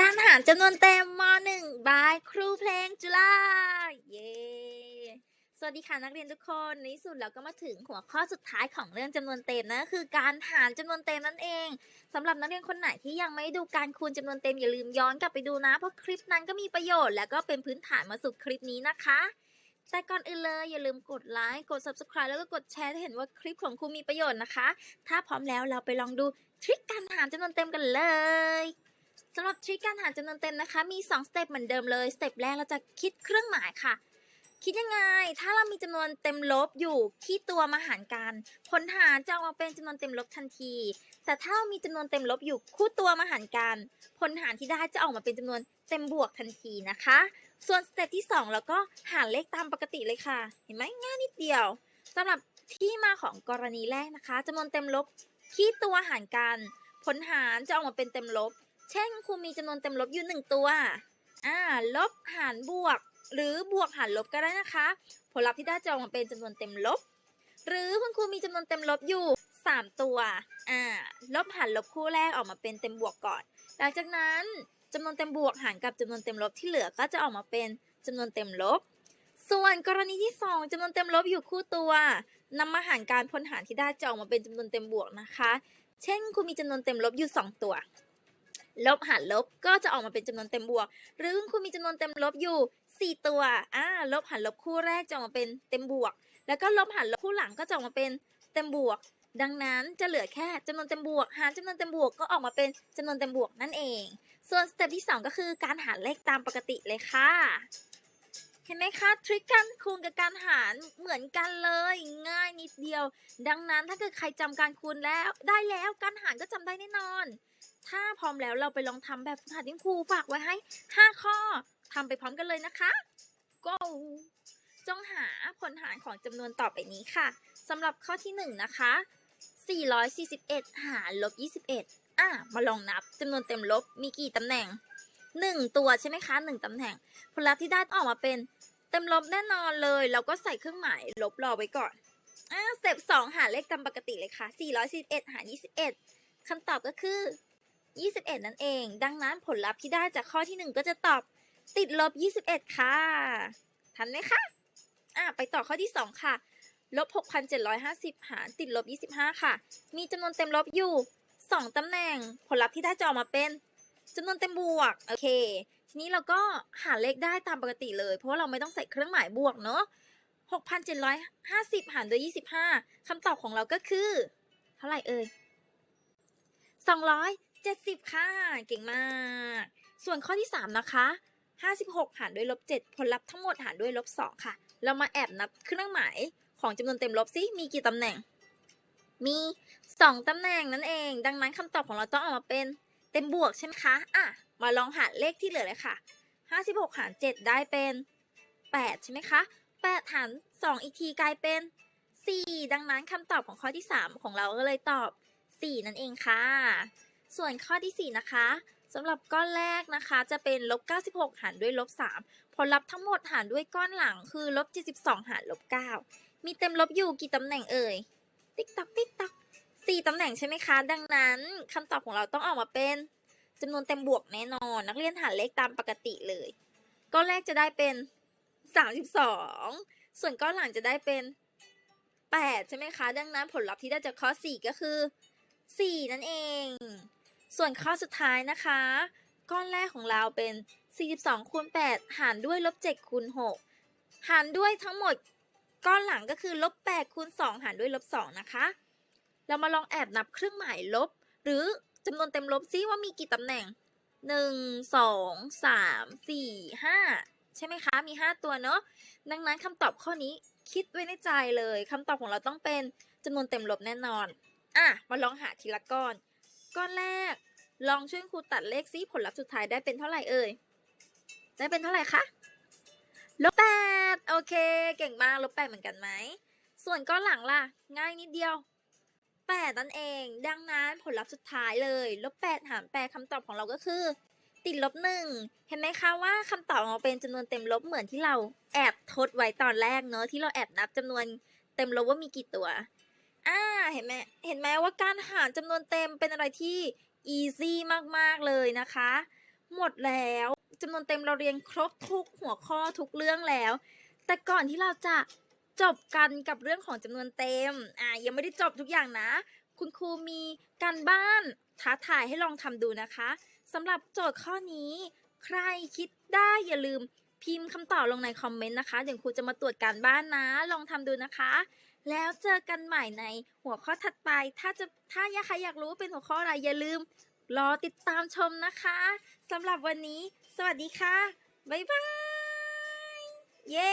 การหารจำนวนเต็มม .1 บายครูเพลงจุฬาเย้สวัสดีค่ะนักเรียนทุกคนในสุดเราก็มาถึงหัวข้อสุดท้ายของเรื่องจำนวนเต็มนะคือการหารจำนวนเต็มนั่นเองสำหรับนักเรียนคนไหนที่ยังไม่ดูการคูณจำนวนเต็มอย่าลืมย้อนกลับไปดูนะเพราะคลิปนั้นก็มีประโยชน์ และก็เป็นพื้นฐานมาสู่คลิปนี้นะคะแต่ก่อนอื่นเลยอย่าลืมกดไลค์กด subscribe แล้วก็กดแชร์ถ้าเห็นว่าคลิปของครูมีประโยชน์นะคะ ถ้าพร้อมแล้วเราไปลองดูทริคการหารจำนวนเต็มกันเลย สำหรับทริคการหารจำนวนเต็มนะคะ มี 2 สเต็ปเหมือนเดิมเลยสเต็ปแรกเราจะคิดเครื่องหมายค่ะ คิดยังไง ถ้าเรามีจำนวนเต็มลบอยู่ที่ตัวมาหารกันผลหารจะออกมาเป็นจำนวนเต็มลบทันที แต่ถ้าเรามีจำนวนเต็มลบอยู่คู่ตัวมาหารกันผลหารที่ได้จะออกมาเป็นจำนวนเต็มบวกทันทีนะคะ ส่วนสเต็ปที่ 2 แล้วก็หารเลขตามปกติเลยค่ะ เห็นไหมง่ายนิดเดียวสำหรับที่มาของกรณีแรกนะคะจำนวนเต็มลบที่ตัวหารกันผลหารจะออกมาเป็นเต็มลบ เช่นครูมีจำนวนเต็มลบอยู่หนึ่งตัว อ่า ลบหารบวก หรือบวกหารลบก็ได้นะคะ ผลลัพธ์ที่ได้จะออกมาเป็นจำนวนเต็มลบ หรือคุณครูมีจำนวนเต็มลบอยู่ 3 ตัว อ่า ลบหารลบคู่แรกออกมาเป็นเต็มบวกก่อน หลังจากนั้นจำนวนเต็มบวกหารกับจำนวนเต็มลบที่เหลือก็จะออกมาเป็นจำนวนเต็มลบ ส่วนกรณีที่ 2จำนวนเต็มลบอยู่คู่ตัวนำมาหารการพลหารที่ได้จะออกมาเป็นจำนวนเต็มบวกนะคะ เช่นครูมีจำนวนเต็มลบอยู่ 2 ตัว ลบหารลบก็จะออกมาเป็นจำนวนเต็มบวก หรือคุณมีจำนวนเต็มลบอยู่ 4 ตัวอ่าลบหารลบคู่แรกจะออกมาเป็นเต็มบวก แล้วก็ลบหารลบคู่หลังก็จะออกมาเป็นเต็มบวก ดังนั้นจะเหลือแค่จำนวนเต็มบวก หารจำนวนเต็มบวกก็ออกมาเป็นจำนวนเต็มบวกนั่นเอง ส่วนสเต็ปที่ 2 ก็คือการหารเลขตามปกติเลยค่ะเห็นไหมคะทริคการคูณกับการหารเหมือนกันเลยง่ายนิดเดียว ดังนั้นถ้าเกิดใครจำการคูณแล้วได้แล้วการหารก็จำได้แน่นอน ถ้าพร้อมแล้วเราไปลองทำแบบฝึกหัดที่ครูฝากไว้ให้ 5 ข้อทำไปพร้อมกันเลยนะคะ go จงหาผลหารของจำนวนต่อไปนี้ค่ะสำหรับข้อที่ 1 นะคะ 441 หารลบ 21 อะ มาลองนับจำนวนเต็มลบมีกี่ตำแหน่ง 1 ตัวใช่ไหมคะ 1ตำแหน่ง ผลลัพธ์ที่ได้ออกมาเป็นเต็มลบแน่นอนเลย เราก็ใส่เครื่องหมายลบรอไว้ก่อน อ่าสเต็ป2หาเลขตามปกติเลยค่ะ 441 หาร 21คำตอบก็คือ 21 นั่นเอง ดังนั้นผลลัพธ์ที่ได้จากข้อที่ 1 ก็จะตอบติดลบ 21 ค่ะ ทันไหมคะอ่าไปต่อข้อที่ 2 ค่ะ ลบ 6,750 หารติดลบ 25 ค่ะ มีจำนวนเต็มลบอยู่ 2ตำแหน่ง ผลลัพธ์ที่ได้จะออกมาเป็นจำนวนเต็มบวก โอเค ทีนี้เราก็หาเลขได้ตามปกติเลย เพราะว่าเราไม่ต้องใส่เครื่องหมายบวกเนาะ6,750 หารด้วย 25 คำตอบของเราก็คือ เท่าไหร่เอ่ย 70 ค่ะ เก่งมาก ส่วนข้อที่ 3 นะคะ 56 หารด้วยลบ7ผลลัพธ์ทั้งหมดหารด้วยลบ2ค่ะ เรามาแอบนับเครื่องหมายของจำนวนเต็มลบซิมีกี่ตำแหน่ง มี 2ตำแหน่งนั่นเอง ดังนั้นคำตอบของเราต้องออกมาเป็นเต็มบวกใช่ไหมคะ อะ มาลองหารเลขที่เหลือเลยค่ะ 56 หาร 7 ได้เป็น 8 ใช่ไหมคะ 8 หาร 2 อีกทีกลายเป็น 4 ดังนั้นคำตอบของข้อที่ 3 ของเราก็เลยตอบ 4 นั่นเองค่ะ ส่วนข้อที่ 4 นะคะสำหรับก้อนแรกนะคะจะเป็นลบ96 หารด้วยลบ3ผลลัพธ์ทั้งหมดหารด้วยก้อนหลังคือลบ72 หารลบ9มีเต็มลบอยู่กี่ตำแหน่งเอ่ย ติ๊กตักติ๊กตักสี่ตำแหน่งใช่ไหมคะ ดังนั้นคำตอบของเราต้องออกมาเป็นจำนวนเต็มบวกแน่นอน นักเรียนหารเลขตามปกติเลย ก้อนแรกจะได้เป็น 32 ส่วนก้อนหลังจะได้เป็น 8 ใช่ไหมคะ ดังนั้นผลลัพธ์ที่ได้จากข้อ 4 ก็คือ 4 นั่นเอง ส่วนข้อสุดท้ายนะคะ ก้อนแรกของเราเป็น 42คูณ8หารด้วยลบ7คูณ6หารด้วยทั้งหมด ก้อนหลังก็คือลบ8คูณ2หารด้วยลบ2นะคะ เรามาลองแอบนับเครื่องหมายลบ หรือจำนวนเต็มลบซิว่ามีกี่ตำแหน่ง 1 2 3 4 5 ใช่ไหมคะ มี 5 ตัวเนาะ ดังนั้นคำตอบข้อนี้คิดไว้ในใจเลยคำตอบของเราต้องเป็นจำนวนเต็มลบแน่นอน อะ มาลองหาทีละก้อน ก้อนแรก ลองช่วยครูตัดเลขซิผลลัพธ์สุดท้ายได้เป็นเท่าไหร่เอ่ย ได้เป็นเท่าไหร่คะ ลบแปดโอเค เก่งมาก ลบแปดเหมือนกันไหม ส่วนก้อนหลังล่ะ ง่ายนิดเดียวแปดนั่นเอง ดังนั้นผลลัพธ์สุดท้ายเลย ลบแปดหารแปดคำตอบของเราก็คือ ติดลบหนึ่งเห็นไหมคะว่าคำตอบของเราเป็นจำนวนเต็มลบเหมือนที่เราแอบทดไว้ตอนแรกเนอะที่เราแอบนับจำนวนเต็มลบว่ามีกี่ตัว เห็นไหมเห็นไหมว่าการหารจำนวนเต็มเป็นอะไรที่ easy มากๆเลยนะคะ หมดแล้วจำนวนเต็มเราเรียนครบทุกหัวข้อทุกเรื่องแล้ว แต่ก่อนที่เราจะจบกันกับเรื่องของจำนวนเต็ม อ่ายังไม่ได้จบทุกอย่างนะ คุณครูมีการบ้านท้าทายให้ลองทำดูนะคะสำหรับโจทย์ข้อนี้ ใครคิดได้อย่าลืมพิมพ์คำตอบลงในคอมเมนต์นะคะเดี๋ยวครูจะมาตรวจการบ้านนะ ลองทำดูนะคะ แล้วเจอกันใหม่ในหัวข้อถัดไป ถ้าจะถ้าอยากใครอยากรู้ว่าเป็นหัวข้ออะไรอย่าลืม รอติดตามชมนะคะสำหรับวันนี้ สวัสดีค่ะ บ๊ายบาย เย้